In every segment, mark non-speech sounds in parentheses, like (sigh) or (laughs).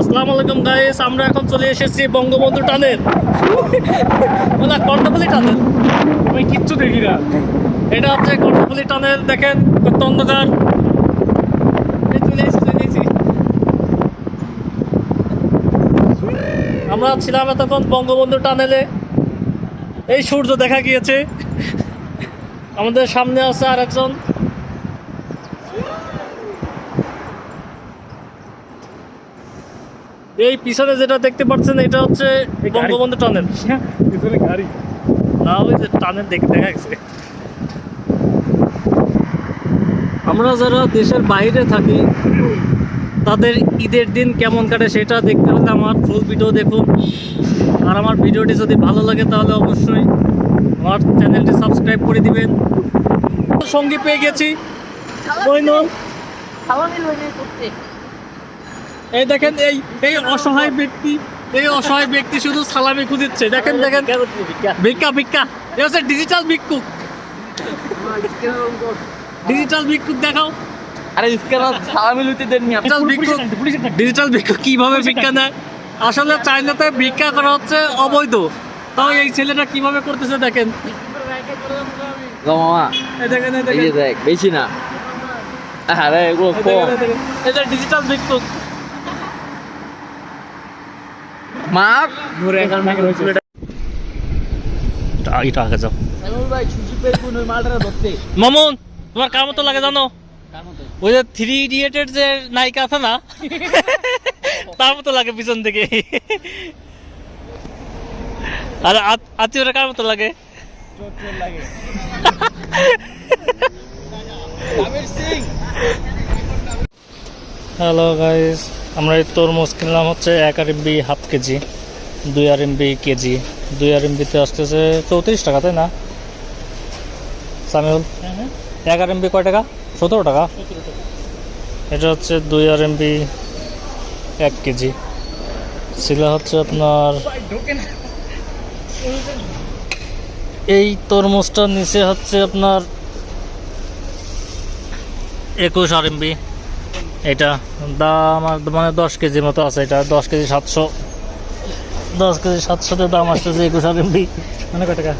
আসসালামু আলাইকুম গাইস আমরা এখন চলে এসেছি বঙ্গবন্ধু টানেল। না কর্ণফুলি টানেল। আমি কিচ্ছু দেখি না। এটা হচ্ছে টানেল দেখেন কত অন্ধকার। আমরা ছিলাম এতক্ষণ বঙ্গবন্ধু টানেলে। এই সূর্য দেখা গিয়েছে। আমাদের সামনে আছে আর একজন এই পিছনে যেটা দেখতে পাচ্ছেন এটা হচ্ছে। বঙ্গবন্ধু টানেল। পিছনে গাড়ি। না ওই যে টানেল দেখে দেখা গেছে। আমরা যারা দেশের বাইরে থাকি তাদের ঈদের দিন কেমন কাটে সেটা দেখতে হলে আমার ফুল ভিডিও দেখুন। আর আমার ভিডিওটি যদি ভালো লাগে তাহলে অবশ্যই আমার চ্যানেলটি সাবস্ক্রাইব করে দিবেন। সঙ্গী পেয়ে গেছি। এই দেখেন এই এই অসহায় ব্যক্তি এই অসহায় ব্যক্তি শুধু সালামি খুঁজেছে দেখেন দেখেন। ভিক্ষা ভিক্ষা। এ হচ্ছে ডিজিটাল ভিক্ষুক। ডিজিটাল ভিক্ষুক দেখাও। ডিজিটাল কীভাবে ভিক্ষা নেয়? আসলে চাইনাতে ভিক্ষা করা হচ্ছে অবৈধ। তাই এই ছেলেটা কীভাবে করতেছে দেখেন। দেখ বেশি না। এটা ডিজিটাল মাপ। ঘুরে এখান থেকে রয়েছে এটা আগে যাও। মামুন তোমার কার মতো লাগে জানো? ওই যে থ্রি ইডিয়েটের যে নায়িকা আছে না তার মতো লাগে পিছন থেকে। আর আত্মীয়রা কার মতো লাগে? লাগে। হ্যালো গাইস আমরা এই তরমুজ কিনলাম হচ্ছে এক আর এমবি হাফ কেজি দুই আর এমবি কেজি। দুই আর এমবিতে আসতেছে চৌত্রিশ টাকা তাই না? সামিউল? এক আর এমবি কয় টাকা? সতেরো টাকা? এটা হচ্ছে দুই আর এমবি এক কেজি। ছিল হচ্ছে আপনার এই তরমুজটার নিচে হচ্ছে আপনার একুশ আর এমবি এটা দাম মানে দশ কেজির মতো আছে এটা। দশ কেজি সাতশো। দশ কেজি সাতশোতে দাম আসতেছে একুশ আর এমবি মানে কয় টাকা?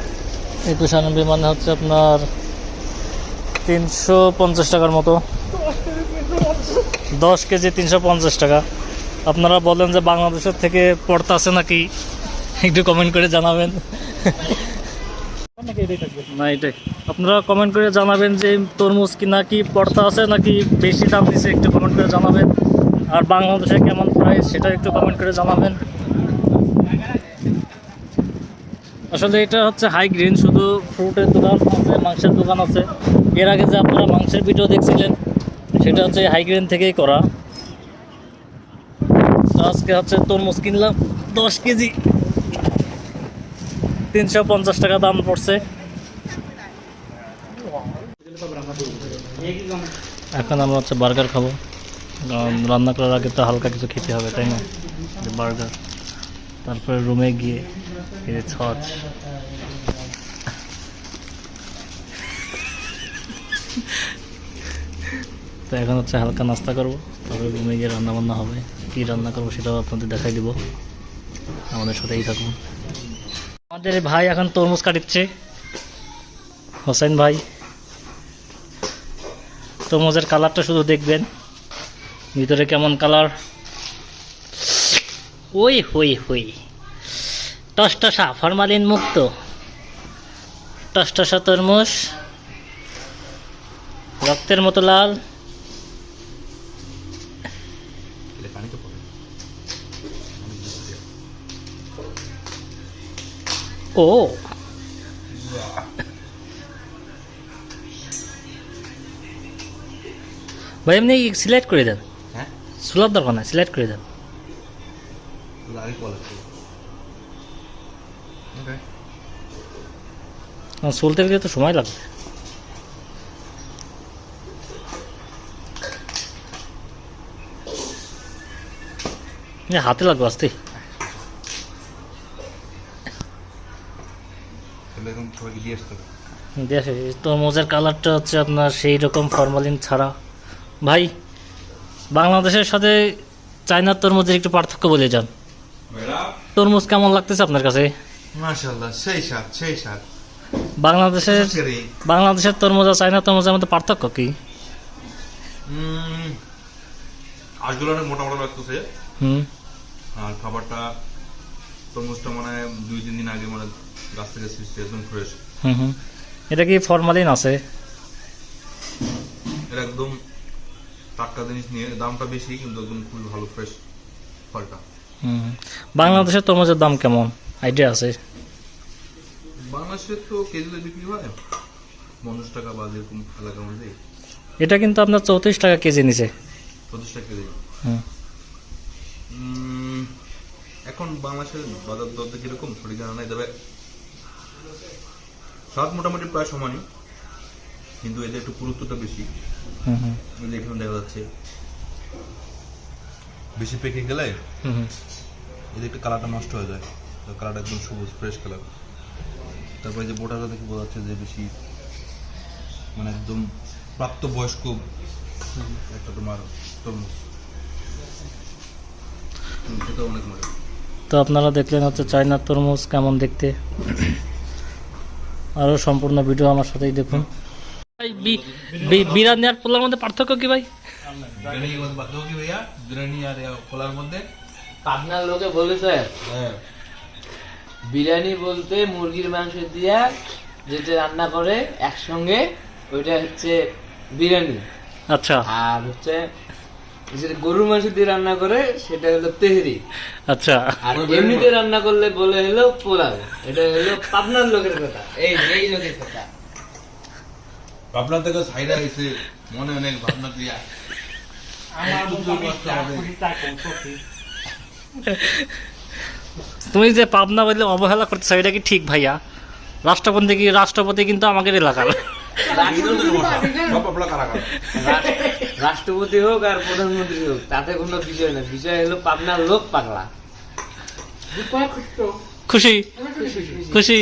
একুশ আর এমবি মানে হচ্ছে আপনার তিনশো পঞ্চাশ টাকার মতো। দশ কেজি তিনশো পঞ্চাশ টাকা। আপনারা বলেন যে বাংলাদেশের থেকে পড়তে আছে নাকি? একটু কমেন্ট করে জানাবেন। না, এটাই। আপনারা কমেন্ট করে জানাবেন যে তরমুজ কি নাকি পড়তা আছে নাকি বেশি দাম দিছে একটু কমেন্ট করে জানাবেন। আর বাংলাদেশে কেমন প্রাইস সেটা একটু কমেন্ট করে জানাবেন। আসলে এটা হচ্ছে হাই গ্রিন শুধু ফ্রুটের দোকান আছে, মাংসের দোকান আছে। এর আগে যে আপনারা মাংসের ভিডিও দেখছিলেন, সেটা হচ্ছে হাই গ্রিন থেকেই করা। আজকে হচ্ছে তরমুজ কিনলাম, দশ কেজি। তিনশো পঞ্চাশ টাকা দাম পড়ছে। এখন আমরা হচ্ছে বার্গার খাব। রান্না করার আগে তো হালকা কিছু খেতে হবে, তাই না? বার্গার। তারপরে রুমে গিয়ে এই ছচ। তো এখন হচ্ছে হালকা নাস্তা করব। তারপরে রুমে গিয়ে রান্না বান্না হবে। কী রান্না করব সেটাও আপনাদের দেখাই দিব। আমাদের সাথেই থাকুন। আমাদের ভাই এখন তরমুজ কাটিচ্ছে। হোসেন ভাই, তরমুজের কালারটা শুধু দেখবেন। ভিতরে কেমন কালার? ওই, হই হই। টসটসা, ফরমালিন মুক্ত। টসটসা তরমুজ। রক্তের মতো লাল। ও। ভাই এমনি সিলেক্ট করে দেন? হ্যাঁ? সোলার দরকার না সিলেক্ট করে দেন। না, চলতে গেলে তো সময় লাগবে। এ, হাতে লাগবে আসতে দেখে তরমুজের কালারটা হচ্ছে আপনার সেই রকম ফরমালিন ছাড়া। ভাই বাংলাদেশের সাথে চায়নার তরমুজের একটু পার্থক্য বলে যান। তরমুজ কেমন লাগতেছে আপনার কাছে? মাশাল্লাহ সেই স্বাদ সেই স্বাদ। বাংলাদেশের বাংলাদেশের তরমুজ আর চায়নার তরমুজের মধ্যে পার্থক্য কি? উম, আঁশগুলো অনেক মোটা মোটা লাগতেছে। হুম। আর খাবারটা তরমুজটা মানে দুই তিন দিন আগে মানে গাছ থেকে সৃষ্টি একদম ফ্রেশ হুম হুম। এটা কি ফরমালিন আছে? এটা একদম টাটকা জিনিস নিয়ে দামটা বেশি কিন্তু একদম খুবই ভালো ফ্রেশ ফলটা। হুম বাংলাদেশের তরমুজের দাম কেমন? আইডিয়া আছে? বাংলাদেশে তো কেজিতে বিক্রি হয়। পঞ্চাশ টাকা বা যেরকম এলাকার মধ্যে। এটা কিন্তু আপনার চৌত্রিশ টাকা কেজি নিচে। পঁচিশ টাকা কেজি। হুম। এখন বাংলাদেশের বাজার দর কীরকম? সঠিক জানা নাই তবে স্বাদ মোটামুটি প্রায় সমানই কিন্তু এদের একটু পুরুত্বটা বেশি। এখানে দেখা যাচ্ছে বেশি পেকে গেলে। এদের একটু কালারটা নষ্ট হয়ে যায়। কালারটা একদম সবুজ ফ্রেশ কালার তারপরে যে বোটাটা দেখে বোঝা যাচ্ছে যে বেশি মানে একদম প্রাপ্ত বয়স্ক একটা তোমার তরমুজ। তো আপনারা দেখলেন হচ্ছে চায়নার তরমুজ কেমন দেখতে? আরও সম্পূর্ণ ভিডিও আমার সাথেই দেখুন। ভাই বি- বি- বিরিয়ানি আর পোলার মধ্যে পার্থক্য কি ভাই? বিরিয়ানি আর মধ্যে পাবনার লোকে বলেছে হ্যাঁ। বিরিয়ানি বলতে মুরগির মাংস দিয়া যেটা রান্না করে একসঙ্গে ওইটা হচ্ছে বিরিয়ানি। আচ্ছা। আর হচ্ছে যেটা গরুর মাংস দিয়ে রান্না করে সেটা হলো তেহরি। আচ্ছা। আর এমনিতে রান্না করলে বলে হলো পোলাও। এটা হলো পাবনার লোকের কথা। এই এই লোকের কথা। ভাবনা থেকে সাইডা হয়েছে মনে অনেক ভাবনা দিয়া। তুমি যে পাবনা বললে অবহেলা করতেছো এটা কি ঠিক ভাইয়া? রাষ্ট্রপতি কি রাষ্ট্রপতি কিন্তু আমাদের এলাকার। রাষ্ট্রপতি হোক আর প্রধানমন্ত্রী হোক তাতে কোনো বিষয় না। বিষয় হলো পাবনার লোক পাগলা। খুশি? খুশি?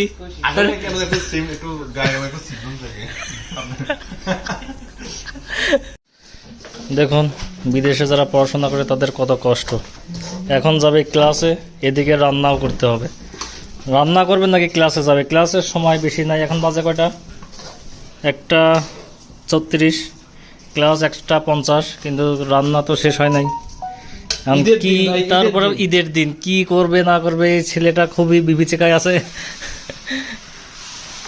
আসলে কেন একটু সিম একটু গায়ে একটু সিজন থাকে দেখুন বিদেশে যারা পড়াশোনা করে তাদের কত কষ্ট। এখন যাবে ক্লাসে এদিকে রান্নাও করতে হবে। রান্না করবেন নাকি ক্লাসে যাবে? ক্লাসের সময় বেশি নাই এখন বাজে কয়টা? একটা ছত্রিশ ক্লাস একটা পঞ্চাশ কিন্তু রান্না তো শেষ হয় নাই। কি তারপরে ঈদের দিন কি করবে না করবে এই ছেলেটা খুবই বিবিচিকায় আছে।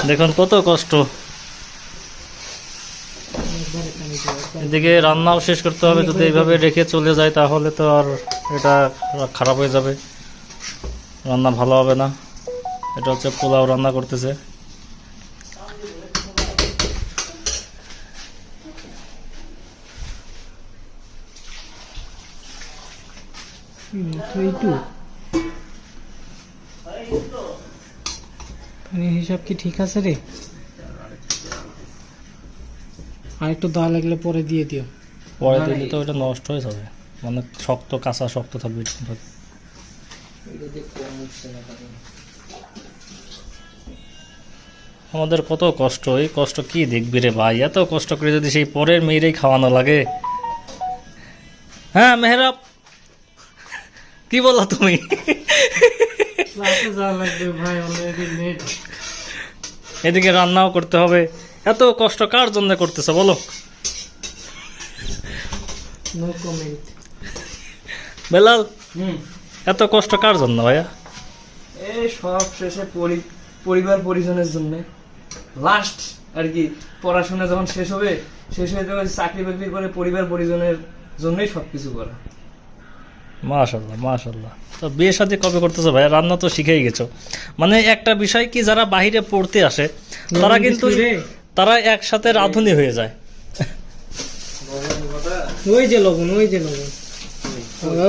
দেখুন কত কষ্ট। এদিকে রান্নাও শেষ করতে হবে যদি এইভাবে রেখে চলে যায় তাহলে তো আর এটা খারাপ হয়ে যাবে। রান্না ভালো হবে না। এটা হচ্ছে পোলাও রান্না করতেছে। এইটু মানে হিসাব কি ঠিক আছে রে? আর একটু দা লাগলে পরে দিয়ে দিও। পরে দিলে তো এটা নষ্ট হয়ে যাবে। মানে শক্ত কাঁচা শক্ত থাকবে আমাদের কত কষ্ট এই কষ্ট কি দেখবি রে ভাই? এত কষ্ট করে যদি সেই পরের মেয়েরাই খাওয়ানো লাগে। হ্যাঁ মেহরাব। কি বললা তুমি? এদিকে রান্নাও করতে হবে। এত কষ্ট কার জন্য করতেছে বলো? বেলাল হুম। এত কষ্ট কার জন্য ভাইয়া? এই সব শেষে পরি- পরিবার পরিজনের জন্য। লাস্ট আর কি পড়াশোনা যখন শেষ হবে শেষ হয়ে যাবে চাকরি বাকরি করে পরিবার পরিজনের জন্যই সবকিছু করা। মাশাল্লাহ মাশাল্লাহ তো বিয়ে শাদী কবে করতেছো ভাই? রান্না তো শিখেই গেছো। মানে একটা বিষয় কি যারা বাইরে পড়তে আসে তারা কিন্তু তারা একসাথে রাঁধুনি হয়ে যায়। ওই যে লবণ ওই যে লবণ।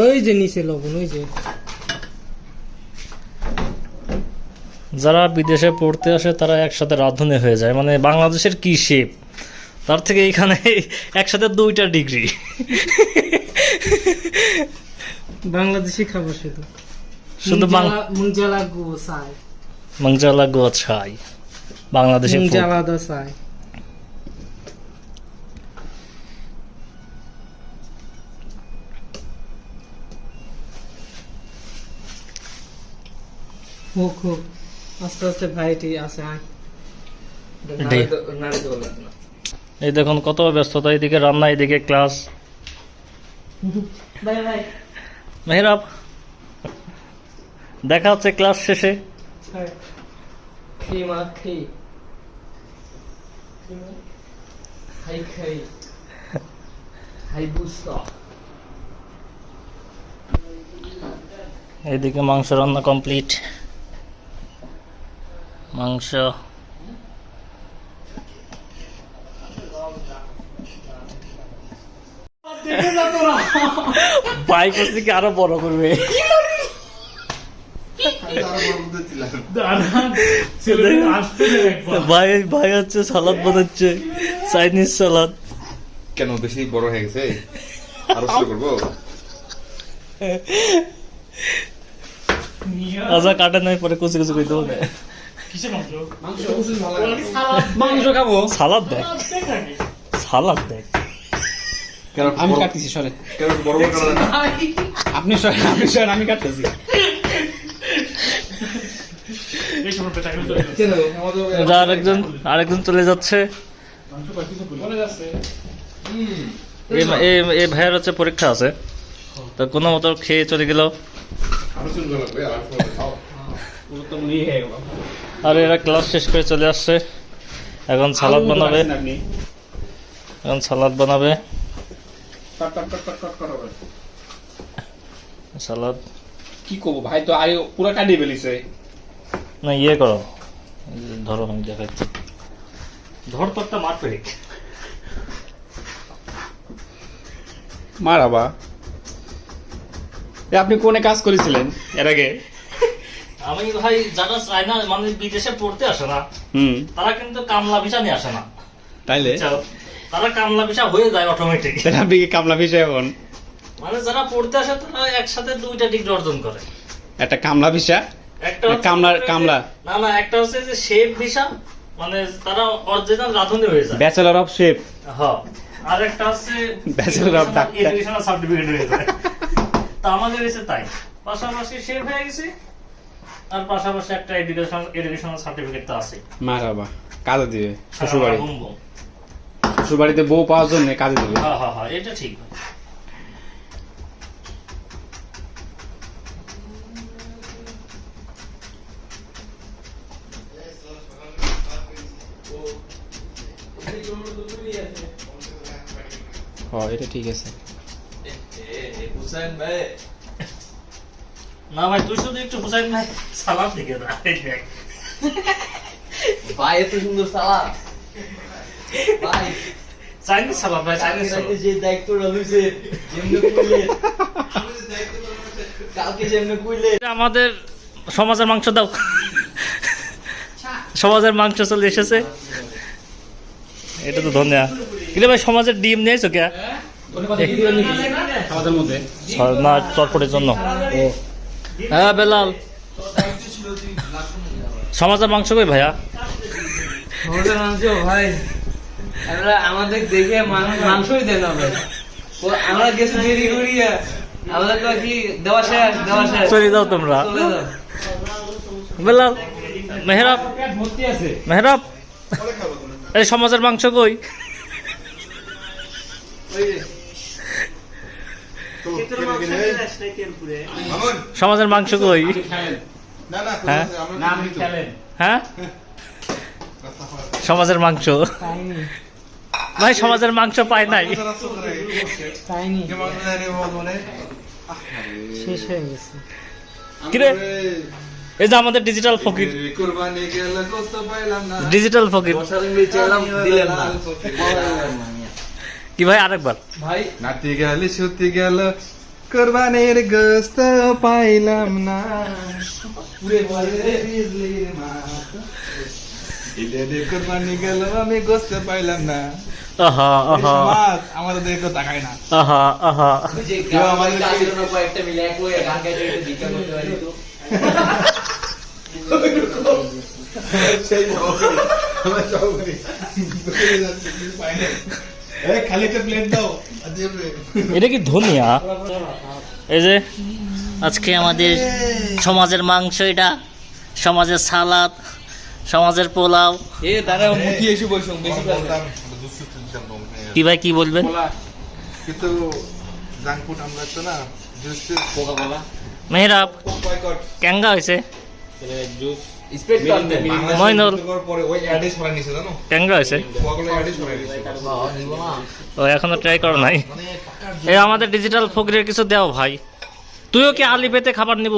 ওই যে নিচে লবণ ওই যে। যারা বিদেশে পড়তে আসে তারা একসাথে রাঁধুনি হয়ে যায়। মানে বাংলাদেশের কি শেপ তার থেকে এখানে একসাথে দুইটা ডিগ্রি বাংলাদেশি খাবার শুধু। শুধু মুঞ্জালা গো চাই। মুঞ্জালা গো চাই। বাংলাদেশি মুঞ্জালা দো চাই। হোক হোক আস্তে আস্তে ভাইটি আছে এই দেখুন কত ব্যস্ততা এদিকে রান্না এদিকে ক্লাস। বাই বাই মেহরাব দেখা হচ্ছে ক্লাস শেষে। বুঝতো এদিকে মাংস রান্না কমপ্লিট। মাংস বাইক হচ্ছে কি আরও বড় করবে। ভাই ভাই হচ্ছে সালাদ বানাচ্ছে চাইনিজ সালাদ। কেন বেশি বড় হয়ে গেছে? আরও শুরু করব? আচ্ছা কাটে নাই পরে কুচি কুচি দেবো। মাংস? খাব। সালাদ দেখ। সালাদ দেখ। আমি কাটতেছি সরে? আপনি সরে আপনি সরে আমি কাটতেছি। আরেকজন আরেকজন চলে যাচ্ছে। এই ভাইয়ের হচ্ছে পরীক্ষা আছে। তো কোনো মতো খেয়ে চলে গেল। আর এরা ক্লাস শেষ করে চলে আসছে। এখন সালাদ বানাবে। এখন সালাদ বানাবে। কাট কাট কাট কাট কাট কাট হবে। সালাদ কি করব ভাই তো আগে পুরো কাটিয়ে ফেলিছে। না ইয়ে করো ধরো আমি দেখাচ্ছি ধর তো একটা মার মারাবা এ আপনি কোনে কাজ করেছিলেন এর আগে? আমি ভাই যারা চায়না মানে বিদেশে পড়তে আসে না। হুম। তারা কিন্তু কামলা ভিসা নিয়ে আসে না। তাইলে? তারা কামলা ভিসা হয়ে যায় অটোমেটিক আপনি কি কামলা এখন মানে যারা পড়তে আসে তারা একসাথে দুইটা ডিগ্রি অর্জন করে। একটা কামলা ভিসা একটা কামলা- কামলা। না না একটা হচ্ছে যে শেফ ভিসা মানে তারা রাঁধুনি হয়ে যায়। ব্যাচেলর অফ শেপ হ্যাঁ আর একটা হচ্ছে of Doctor. এডুকেশনাল সার্টিফিকেট হয়ে যায়। তা আমাদের এসে তাই। পাশাপাশি শেফ হয়ে গেছি আর পাশাপাশি একটা এডুকেশনাল এডুকেশনাল সার্টিফিকেট তো আছে। মারাবা কাজে দিবে শ্বশুরবাড়ি। বুম। শ্বশুরবাড়িতে বউ পাওয়ার জন্য কাজে দিবে। হ্যাঁ হ্যাঁ হ্যাঁ এটা ঠিক। হ্যাঁ এটা ঠিক আছে। না ভাই তুই শুধু একটু হুসাইন ভাই সালাম দিকে না ভাই এত সুন্দর সালাম। ভাই চাইনিজ ভাই চাইনিজ যে দায়িত্বটা লইছে যেমনে কইলে কালকে যেমনে কইলে এটা আমাদের সমাজের মাংস দাও। সমাজের মাংস চলে এসেছে। এটা তো ধন্যবাদ কিরে ভাই সমাজের ডিম নিয়েছো কে? না চটপটের জন্য। হ্যাঁ বেলাল। সমাজের মাংস কই ভাইয়া? ভাই। আমরা আমাদের দেখে মানুষ মাংসই দেন হবে। আমরা গেছি দেরি করিয়া আমাদের তো কি দেওয়া শেষ দেওয়া শেষ। চলে যাও তোমরা। বেলাল মেহরাব। মেহরাব এই সমাজের মাংস কই? সমাজের মাংস কই? না না হ্যাঁ? হ্যাঁ? (laughs) সমাজের মাংস। ভাই সমাজের মাংস পায় নাই। শেষ হয়ে গেছে। কিরে? এই যে আমাদের ডিজিটাল ফকির। ডিজিটাল ফকির। কি ভাই আরেকবার। ভাই। নাতি গেল সুতি গেল কোরবানির গোস্ত পাইলাম না। পুরে বলে বিজলির মাত ঈদে কোরবানি গেল আমি গোস্ত পাইলাম না। আহা আহা। সমাজ আমাদের দিকে তাকায় না। আহা আহা। আমাদের কাজের মিলে এক গান গাইতে একটু করতে পারি তো। সেই আমরা সব করি দোকানে যাচ্ছি, কিছু পাই নাই। এই, খালি একটা প্লেট দাও আর দেবে। এটা কি ধনিয়া? এই যে আজকে আমাদের সমাজের মাংস এটা সমাজের সালাদ। সমাজের পোলাও। এ। কি ভাই কি বলবেন? কিন্তু জাঙ্ক আমরা তো না জুস মেহরাব কেঙ্গা হয়েছে। মইনুল। ও এখনও ট্রাই করো নাই। এই আমাদের ডিজিটাল ফকরের কিছু দাও ভাই। তুইও কি আলি পেতে খাবার নিব?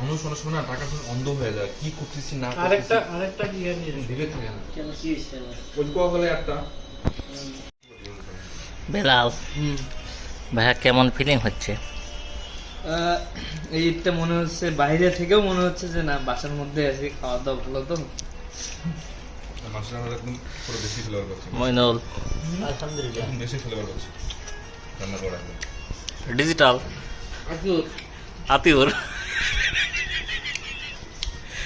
মানুষ অনেক সময় না টাকা শুনে অন্ধ হয়ে যায়। কি করতেছি না আরেকটা আরেকটা কি জানি ধীরে থাকে না। ওই কোকাকোলা একটা? বেলাল। ভাইয়া কেমন ফিলিং হচ্ছে? এই ঈদটা মনে হচ্ছে বাইরে থেকেও মনে হচ্ছে যে না বাসার মধ্যে আজকে খাওয়া দাওয়া ভালো তো। বেশি ফ্লেভার করছি। মইনুল। এখন বেশি ফ্লেভার করছি। রান্না করা ডিজিটাল। আতিউর।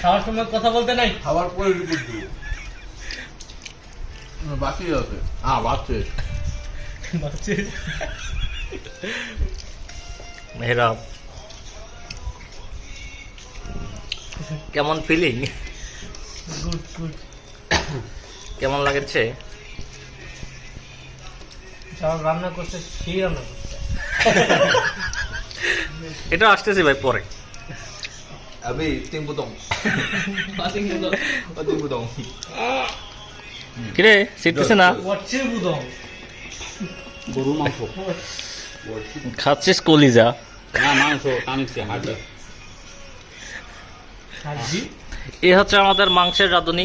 খাওয়ার সময় কথা বলতে নাই? খাবার পরে রিপোর্ট দিব। বাকি আছে। আ বাকি মেহরাব। কেমন ফিলিং গুড গুড কেমন লাগছে? সব রান্না করছে সেই রান্না করছে। এটা আসতেছে ভাই পরে। আবে টিম্বু দং টিম্বু দং কিরে শিখতেছে না ওয়াচ্ছে মাংস খাচ্ছিস কলিজা না মাংস টানিছে হাড়ি হাজি এ হচ্ছে আমাদের মাংসের রাঁধুনি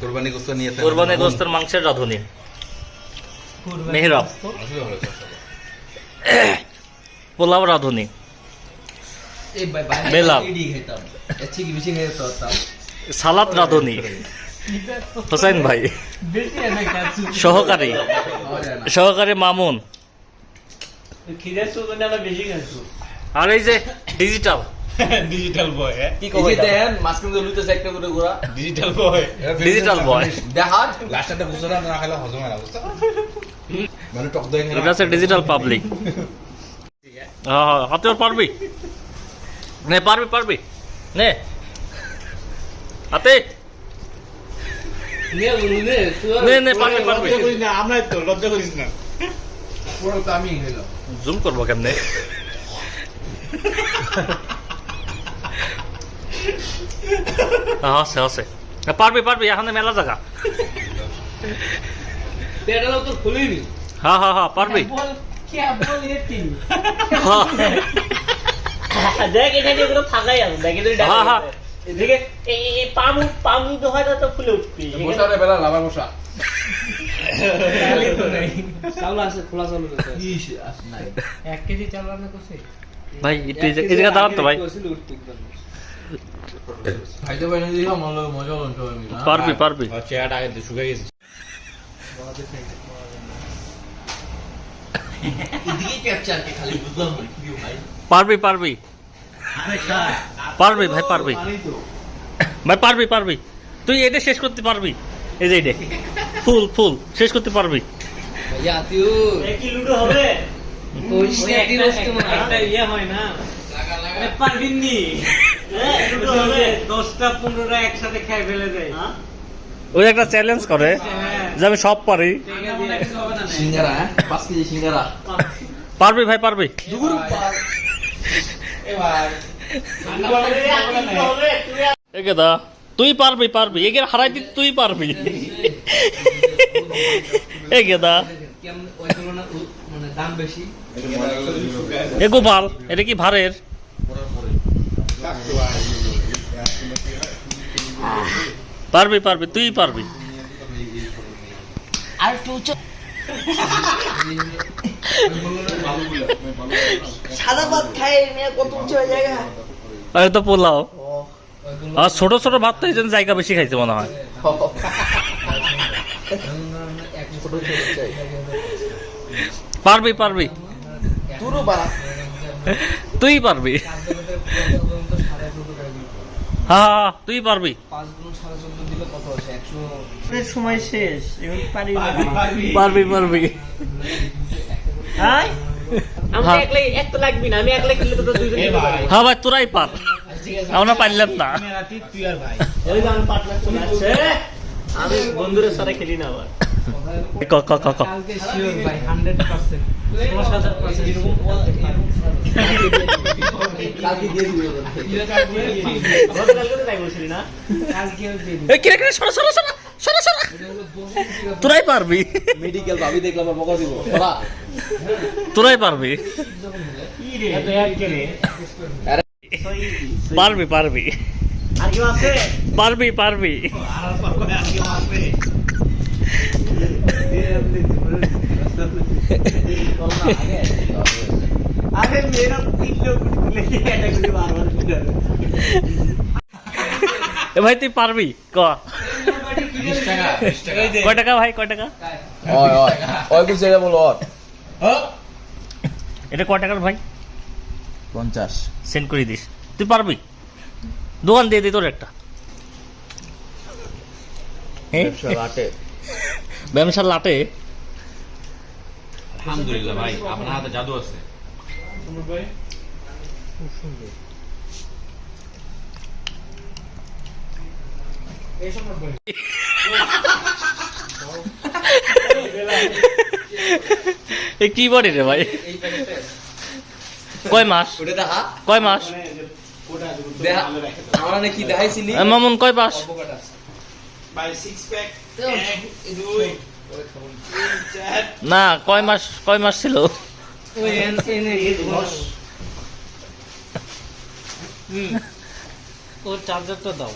কোরবানি গোস্ত নিয়ে কোরবানি গোস্তের মাংসের রাঁধুনি মেহরাব। পোলাও রাঁধুনি বেলাল। সালাদ রাঁধুনি। হোসেন ভাই। সহকারী। সহকারী মামুন। আর এই যে ডিজিটাল ডিজিটাল বয় কি কবে দেন মাঝখান দিয়ে লুইতেছে একটা করে গোড়া ডিজিটাল বয় ডিজিটাল বয় দেখার লাস্টটা বুঝছ না না খেলে হজম হয় না বুঝছ? মানে টক দই এটা ডিজিটাল পাবলিক হ্যাঁ হাতে পারবি? নে পারবি পারবি। নে। হাতে। নে বলু নে নে নে পারবি পারবি। না আমরা তো লজ্জা করিস না। পুরো তো আমি জুম করব কেমনে? আছে আছে। পারবি পারবি এখানে মেলা জায়গা। এটা তো খুলিনি। হ্যাঁ হ্যাঁ হ্যাঁ পারবি বল কে বল এটি হ্যাঁ দেখ এটা দিয়ে ওগুলো ফাঁকাই আছে। দেখ এটা হ্যাঁ, হ্যাঁ। এদিকে এই এই- এই পাম পাম তো হয় তো ফুলে উঠবি বসারে বেলা লাভার বসা তাহলে তো নাই। চাউল আছে খোলা চাউল আছে। ইস আস নাই। এক কেজি চাল রান্না করছে? ভাই একটু এই জায়গা- দাঁড়ান তো ভাই। খাইতে পারি না দিও মজা মজা হলো সবাই মিলে পারবি পারবি। চেহারাটা আগে শুকাই গেছে। পারবি পারবি। পারবি ভাই পারবি। ভাই পারবি পারবি। তুই এটা শেষ করতে পারবি। এই যে এটা। ফুল ফুল। শেষ করতে পারবি? ওই একটা চ্যালেঞ্জ করে হ্যাঁ। যে আমি সব পারি। সিঙ্গারা হ্যাঁ? পাঁচ কেজি সিঙ্গারা। পারবি ভাই পারবি। (laughs) দা তুই পারবি পারবি। একে হারাই দিতে তুই পারবি। একে দা কেমন ওই তুলনায় উ- দাম বেশি এ গোপাল, এটা কি ভারের? পারবি পারবি, তুই পারবি। আর উঁচু সাদা ভাত খায় মেয়ে কত উঁচু হয়ে যায় আরে তো পোলাও। আর ছোট ছোট ভাত তো এই জন্য জায়গা বেশি খাইছে মনে হয়। পারবি পারবি। তুই পারবি। হ্যাঁ হ্যাঁ, তুই পারবি। সময় শেষ পারবি পারবি। হ্যাঁ? আমি হ্যাঁ। একলাই এক তো লাগবি না আমি একলাই খেললে তো দুইজন এ ভাই। হ্যাঁ ভাই তোরাই পার। আমরা পারলাম না। তুই আর ভাই। ওই যে আমার পার্টনার চলে আসছে। আমি বন্ধুদের সাথে খেলি না আবার। ক ক ক ক। ভাই সরা সরা সরা। সরা সরা তোরাই পারবি। মেডিকেল ভাবি বকা দিব। তোরাই পারবি। পারবি পারবি। পারবি পারবি। আরে মেয়েরা তিন তুলে এটা বারবার এ ভাই তুই পারবি? ক? কয় টাকা ভাই কয় টাকা? ওই কিছু এটা বলো ওর। এটা কয় টাকার ভাই? পঞ্চাশ। সেন্ড করে দিস। তুই পারবি? দোকান দিয়ে দি তোর একটা। হ্যাঁ? ব্যবসা লাটে। আলহামদুলিল্লাহ ভাই আপনার হাতে জাদু আছে। (laughs) এ কি বডি রে ভাই। কয় মাস? কয় মাস? দেখা। আমরা নাকি দেখাইছিলি। এ মামুন কয় মাস? ভাই সিক্স প্যাক এক দুই না। কয় মাস কয় মাস ছিল। ওর চার্জারটা দাও।